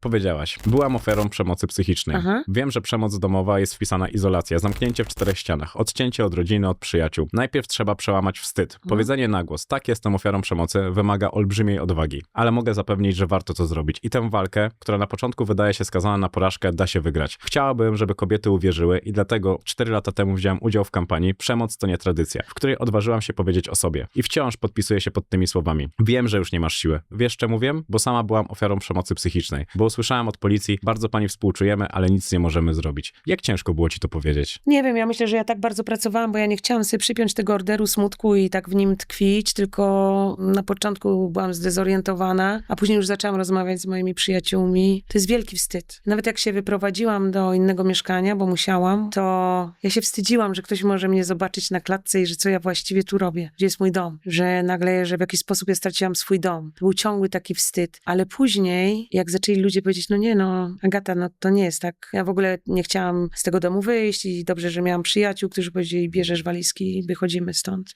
Powiedziałaś, byłam ofiarą przemocy psychicznej. Aha. Wiem, że przemoc domowa jest wpisana izolacja, zamknięcie w czterech ścianach, odcięcie od rodziny, od przyjaciół. Najpierw trzeba przełamać wstyd. Powiedzenie na głos, tak jestem ofiarą przemocy, wymaga olbrzymiej odwagi. Ale mogę zapewnić, że warto to zrobić. I tę walkę, która na początku wydaje się skazana na porażkę, da się wygrać. Chciałabym, żeby kobiety uwierzyły i dlatego 4 lata temu wziąłem udział w kampanii Przemoc to nie tradycja, w której odważyłam się powiedzieć o sobie. I wciąż podpisuję się pod tymi słowami. Wiem, że już nie masz siły. Wiesz czemu wiem? Bo sama byłam ofiarą przemocy psychicznej. Bo usłyszałam od policji, bardzo pani współczujemy, ale nic nie możemy zrobić. Jak ciężko było ci to powiedzieć? Nie wiem, ja myślę, że ja tak bardzo pracowałam, bo ja nie chciałam sobie przypiąć tego orderu smutku i tak w nim tkwić, tylko na początku byłam zdezorientowana, a później już zaczęłam rozmawiać z moimi przyjaciółmi. To jest wielki wstyd. Nawet jak się wyprowadziłam do innego mieszkania, bo musiałam, to ja się wstydziłam, że ktoś może mnie zobaczyć na klatce i że co ja właściwie tu robię, gdzie jest mój dom, że nagle, że w jakiś sposób ja straciłam swój dom. Był ciągły taki wstyd. Ale później, jak zaczęli ludzie powiedzieć, no nie no, Agata, no to nie jest tak. Ja w ogóle nie chciałam z tego domu wyjść i dobrze, że miałam przyjaciół, którzy powiedzieli, bierzesz walizki i wychodzimy stąd.